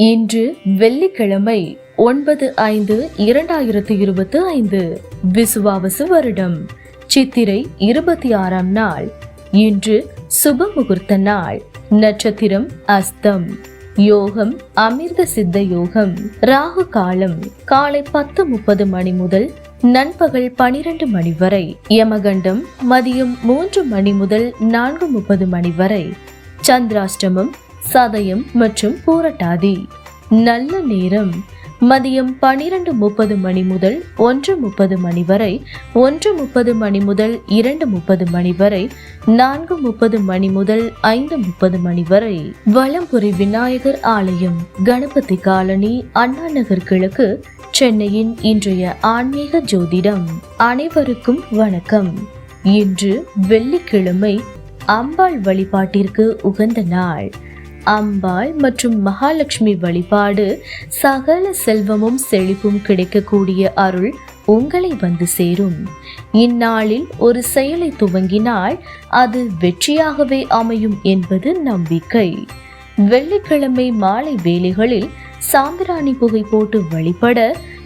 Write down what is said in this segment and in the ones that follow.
இன்று வெள்ளிக்கிழமை ஒன்பது ஐந்து இரண்டாயிரத்து இருபத்தி ஐந்து விசுவாவசு வருடம் சித்திரை இருபத்தி ஆறாம் நாள். இன்று சுப முகூர்த்த நாள் நட்சத்திரம் அஸ்தம் யோகம் அமிர்த சித்த யோகம். ராகு காலம் காலை பத்து முப்பது மணி முதல் நண்பகல் பனிரெண்டு மணி வரை. யமகண்டம் மதியம் மூன்று மணி முதல் நான்கு முப்பது மணி வரை. சந்திராஷ்டமம் சதயம் மற்றும் பூரட்டாதி. நல்ல நேரம். மதியம் பனிரெண்டு முப்பது மணி முதல் ஒன்று முப்பது மணி வரை ஒன்று முப்பது மணி முதல் இரண்டு முப்பது மணி வரை நான்கு முப்பது மணி முதல் ஐந்து முப்பது மணி வரை. வலம்புரி விநாயகர் ஆலயம் கணபதி காலனி அண்ணா நகர் கிழக்கு சென்னையின் இன்றைய ஆன்மீக ஜோதிடம். அனைவருக்கும் வணக்கம். இன்று வெள்ளிக்கிழமை அம்பாள் வழிபாட்டிற்கு உகந்த நாள். அம்பாள் மற்றும் மகாலட்சுமி வழிபாடு சகல செல்வமும் செழிப்பும் கிடைக்கக்கூடிய அருள் உங்களை வந்து சேரும். இந்நாளில் ஒரு செயலை துவங்கினால் அது வெற்றியாகவே அமையும் என்பது நம்பிக்கை. வெள்ளிக்கிழமை மாலை வேலைகளில் சாம்பிராணி புகை போட்டு வழிபட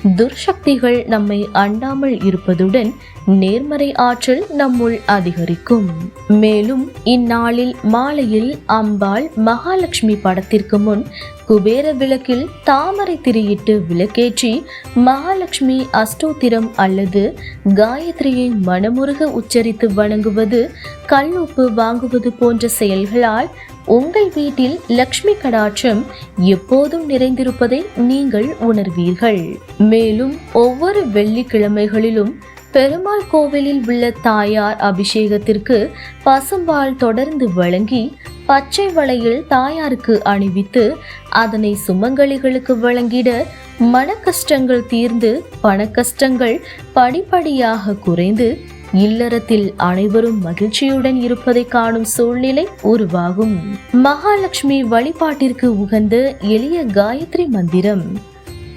துர்சக்திகள் நம்மை அண்டாமல் இருப்பதுடன் நேர்மறை ஆற்றல் நம்முள் அதிகரிக்கும். மேலும் இந்நாளில் மாலையில் அம்பாள் மகாலட்சுமி படத்திற்கு முன் குபேர விளக்கில் தாமரை திரியிட்டு விளக்கேற்றி மகாலட்சுமி அஷ்டோத்திரம் அல்லது காயத்ரியை மனமுருக உச்சரித்து வணங்குவது கல்லுப்பு வாங்குவது போன்ற செயல்களால் உங்கள் வீட்டில் லக்ஷ்மி கடாட்சம் எப்போதும் நிறைந்திருப்பதை நீங்கள் உணர்வீர்கள். மேலும் ஒவ்வொரு வெள்ளிக்கிழமைகளிலும் பெருமாள் கோவிலில் உள்ள தாயார் அபிஷேகத்திற்கு பசும்பால் தொடர்ந்து வழங்கி பச்சை வளையில் தாயாருக்கு அணிவித்து அதனை சுமங்கலிகளுக்கு வழங்கிட மன கஷ்டங்கள் தீர்ந்து பணக்கஷ்டங்கள் படிப்படியாக குறைந்து இல்லறத்தில் அனைவரும் மகிழ்ச்சியுடன் இருப்பதை காணும் சூழ்நிலை உருவாகும். மகாலட்சுமி வழிபாட்டிற்கு உகந்த எளிய காயத்ரி மந்திரம்.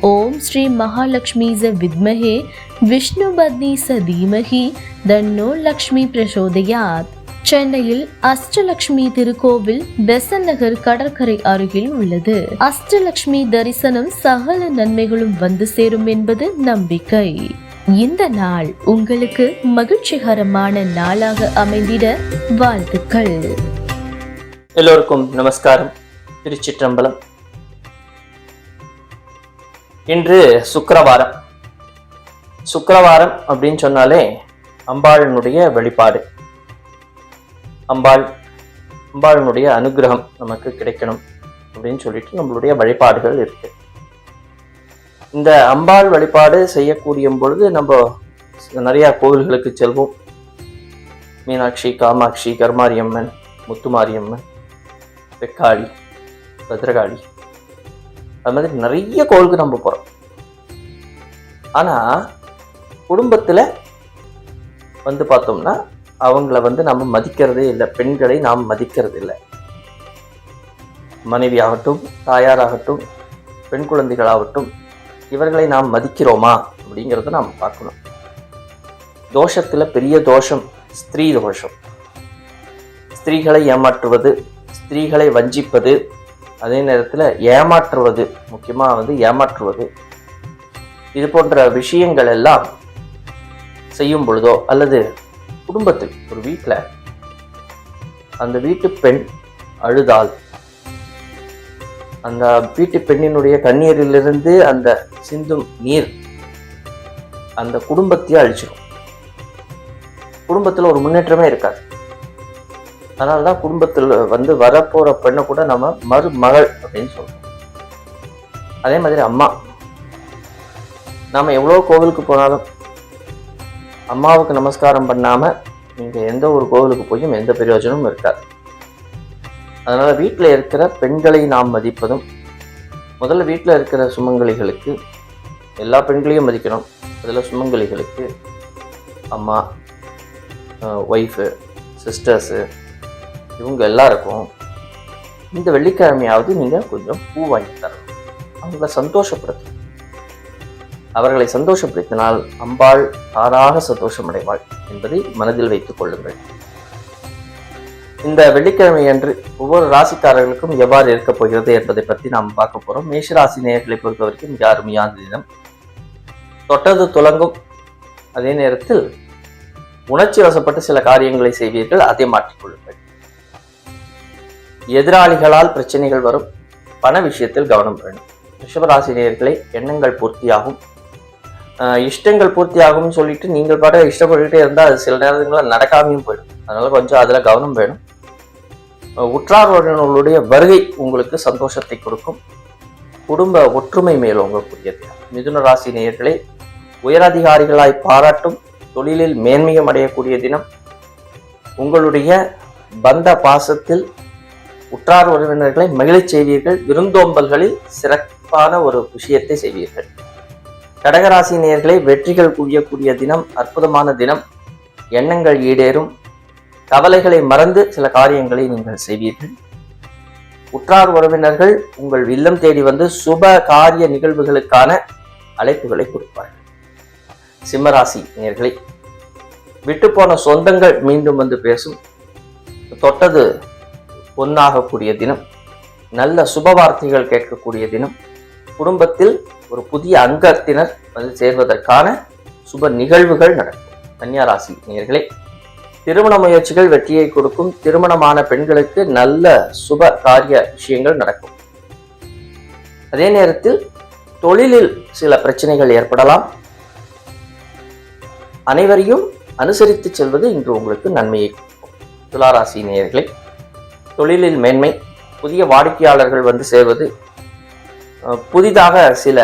ஓம் ஸ்ரீ மகாலட்சுமி ச வித்மஹே விஷ்ணு பத்னி ச தீமகி தன்னோ லக்ஷ்மி பிரசோதயாத். சென்னையில் அஷ்டலட்சுமி திருக்கோவில் பெசன் நகர் கடற்கரை அருகில் உள்ளது. அஷ்டலட்சுமி தரிசனம் சகல நன்மைகளும் வந்து சேரும் என்பது நம்பிக்கை. இந்த நாள் உங்களுக்கு மகிழ்ச்சிகரமான நாளாக அமைந்திட வாழ்த்துக்கள். எல்லோருக்கும் நமஸ்காரம். திருச்சிற்றம்பலம். இன்று சுக்கரவாரம். சுக்கரவாரம் அப்படின்னு சொன்னாலே அம்பாளினுடைய வெளிப்பாடு அம்பாள் அம்பாளினுடைய அனுகிரகம் நமக்கு கிடைக்கணும் அப்படின்னு சொல்லிட்டு நம்மளுடைய வழிபாடுகள் இருக்கு. இந்த அம்பாள் வழிபாடு செய்யக்கூடிய பொழுது நம்ம நிறைய கோவில்களுக்கு செல்வோம். மீனாட்சி காமாட்சி கர்மாரியம்மன் முத்துமாரியம்மன் வெக்காளி பத்ரகாளி. அது மாதிரி நிறைய கோவிலுக்கு நம்ம போகிறோம் ஆனால் குடும்பத்தில் வந்து பார்த்தோம்னா அவங்கள வந்து நம்ம மதிக்கிறதே இல்லை. பெண்களை நாம் மதிக்கிறது இல்லை. மனைவி ஆகட்டும் தாயாராகட்டும் பெண் குழந்தைகளாகட்டும் இவர்களை நாம் மதிக்கிறோமா அப்படிங்கிறத நாம் பார்க்கணும். தோஷத்தில் பெரிய தோஷம் ஸ்திரீ தோஷம். ஸ்திரீகளை ஏமாற்றுவது ஸ்திரீகளை வஞ்சிப்பது அதே நேரத்தில் ஏமாற்றுவது முக்கியமாக வந்து ஏமாற்றுவது. இது போன்ற விஷயங்கள் எல்லாம் செய்யும் பொழுதோ அல்லது குடும்பத்தில் ஒரு வீட்டில் அந்த வீட்டு பெண் அழுதால் அந்த வீட்டு பெண்ணினுடைய கண்ணீரிலிருந்து அந்த சிந்தும் நீர் அந்த குடும்பத்தையே அழிச்சிடும் குடும்பத்தில் ஒரு முன்னேற்றமே இருக்காது. அதனால தான் குடும்பத்தில் வந்து வரப்போகிற பெண்ணை கூட நம்ம மருமகள் அப்படின்னு சொல்லணும் அதே மாதிரி அம்மா. நாம் எவ்வளோ கோவிலுக்கு போனாலும் அம்மாவுக்கு நமஸ்காரம் பண்ணாமல் நீங்கள் எந்த ஒரு கோவிலுக்கு போயும் எந்த பிரயோஜனமும் இருக்காது. அதனால் வீட்டில் இருக்கிற பெண்களை நாம் மதிப்பதும் முதல்ல வீட்டில் இருக்கிற சுமங்கலிகளுக்கு எல்லா பெண்களையும் மதிக்கணும். அதில் சுமங்கலிகளுக்கு அம்மா ஒய்ஃபு சிஸ்டர்ஸு இவங்க எல்லாருக்கும் இந்த வெள்ளிக்கிழமையாவது நீங்கள் கொஞ்சம் பூ வாங்கி தரணும். அவங்கள சந்தோஷப்படுத்தணும். அவர்களை சந்தோஷப்படுத்தினால் அம்பாள் தானாக சந்தோஷமடைவாள் என்பதை மனதில் வைத்துக் கொள்ளுங்கள். இந்த வெள்ளிக்கிழமை அன்று ஒவ்வொரு ராசிக்காரர்களுக்கும் எவ்வாறு இருக்க போகிறது என்பதை பற்றி நாம் பார்க்க போறோம். மேஷராசி நேர்களை நேயர்களை பொறுத்த வரைக்கும் மிக அருமையான தினம். தொட்டது துலங்கும் அதே நேரத்தில் உணர்ச்சி வசப்பட்டு சில காரியங்களை செய்வீர்கள் அதை மாற்றிக்கொள்ளுங்கள் எதிராளிகளால் பிரச்சனைகள் வரும். பண விஷயத்தில் கவனம் வேணும். ரிஷபராசி நேயர்களை எண்ணங்கள் பூர்த்தியாகும். இஷ்டங்கள் பூர்த்தி ஆகும்னு சொல்லிட்டு நீங்கள் பாட இஷ்டப்பட்டுக்கிட்டே இருந்தால் அது சில நேரங்களில் நடக்காமையும் போயிடும். அதனால கொஞ்சம் அதில் கவனம் வேணும். உற்றார் உறவினர்களுடைய வருகை உங்களுக்கு சந்தோஷத்தை கொடுக்கும். குடும்ப ஒற்றுமை மேலோங்கக்கூடியது மிதுன ராசி நேயர்களே உயரதிகாரிகளாய் பாராட்டும் தொழிலில் மேன்மையும் அடையக்கூடிய தினம். உங்களுடைய பந்த பாசத்தில் உற்றார் உறவினர்களை மகிழச் செய்வீர்கள். விருந்தோம்பல்களில் சிறப்பான ஒரு விஷயத்தை செய்வீர்கள். கடகராசி நேயர்களை வெற்றிகள் குவியக்கூடிய தினம் அற்புதமான தினம். எண்ணங்கள் ஈடேறும். கவலைகளை மறந்து சில காரியங்களை நீங்கள் செய்வீர்கள். உற்றார் உறவினர்கள் உங்கள் இல்லம் தேடி வந்து சுப காரிய நிகழ்வுகளுக்கான அழைப்புகளை கொடுப்பார்கள். சிம்மராசி நேர்களை விட்டுப்போன சொந்தங்கள் மீண்டும் வந்து பேசும். தொட்டது பொன்னாகக்கூடிய தினம். நல்ல சுப வார்த்தைகள் கேட்கக்கூடிய தினம். குடும்பத்தில் ஒரு புதிய அங்கத்தினர் வந்து சேர்வதற்கான சுப நிகழ்வுகள் நடக்கும். கன்னியாராசி நேர்களே திருமண முயற்சிகள் வெற்றியை கொடுக்கும். திருமணமான பெண்களுக்கு நல்ல சுப காரிய விஷயங்கள் நடக்கும். அதே நேரத்தில் தொழிலில் சில பிரச்சனைகள் ஏற்படலாம். அனைவரையும் அனுசரித்து செல்வது இன்று உங்களுக்கு நன்மையை துளாராசி நேயர்களே தொழிலில் மேன்மை புதிய வாடிக்கையாளர்கள் வந்து சேர்வது புதிதாக சில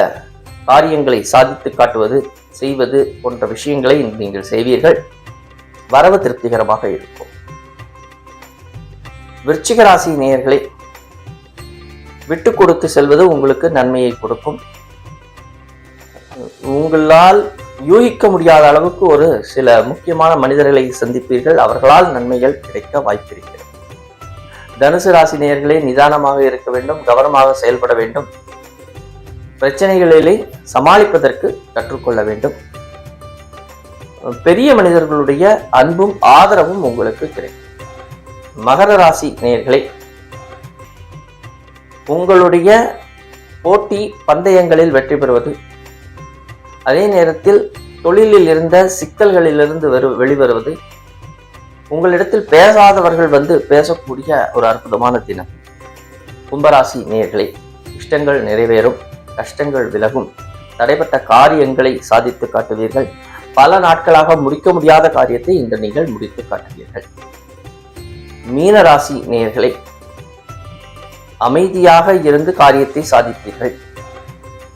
காரியங்களை சாதித்து காட்டுவது செய்வது போன்ற விஷயங்களை நீங்கள் செய்வீர்கள். வரவு திருப்திகரமாக இருக்கும். விருச்சிக ராசி நேயர்களை விட்டு கொடுத்து செல்வது உங்களுக்கு நன்மையை கொடுக்கும். உங்களால் யூகிக்க முடியாத அளவுக்கு ஒரு சில முக்கியமான மனிதர்களை சந்திப்பீர்கள். அவர்களால் நன்மைகள் கிடைக்க வாய்ப்பிருக்கிறது தனுசு ராசி நேயர்களே நிதானமாக இருக்க வேண்டும் கவனமாக செயல்பட வேண்டும். பிரச்சனைகளிலே சமாளிப்பதற்கு கற்றுக்கொள்ள வேண்டும். பெரிய மனிதர்களுடைய அன்பும் ஆதரவும் உங்களுக்கு கிடைக்கும். மகர ராசி நேர்களே உங்களுடைய போட்டி பந்தயங்களில் வெற்றி பெறுவது அதே நேரத்தில் தொழிலில் இருந்த சிக்கல்களிலிருந்து வரு வெளிவருவது உங்களிடத்தில் பேசாதவர்கள் வந்து பேசக்கூடிய ஒரு அற்புதமான தினம். கும்பராசி நேர்களே இஷ்டங்கள் நிறைவேறும். கஷ்டங்கள் விலகும். தடைப்பட்ட காரியங்களை சாதித்து காட்டுவீர்கள். பல நாட்களாக முடிக்க முடியாத காரியத்தை இன்று நீங்கள் முடித்து காட்டுவீர்கள். மீனராசி நேயர்களே அமைதியாக இருந்து காரியத்தை சாதிப்பீர்கள்.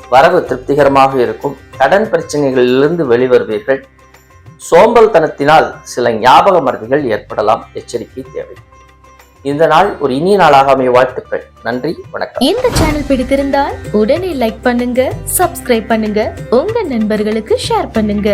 வரவு திருப்திகரமாக இருக்கும். கடன் பிரச்சனைகளிலிருந்து வெளிவருவீர்கள். சோம்பல்தனத்தினால் சில ஞாபக மறதிகள் ஏற்படலாம். எச்சரிக்கை தேவை. இந்த நாள் ஒரு இனிய நாளாக அமைய வாழ்த்துக்கள். நன்றி வணக்கம். இந்த சேனல் பிடித்திருந்தால் உடனே லைக் பண்ணுங்க சப்ஸ்கிரைப் பண்ணுங்க உங்க நண்பர்களுக்கு ஷேர் பண்ணுங்க.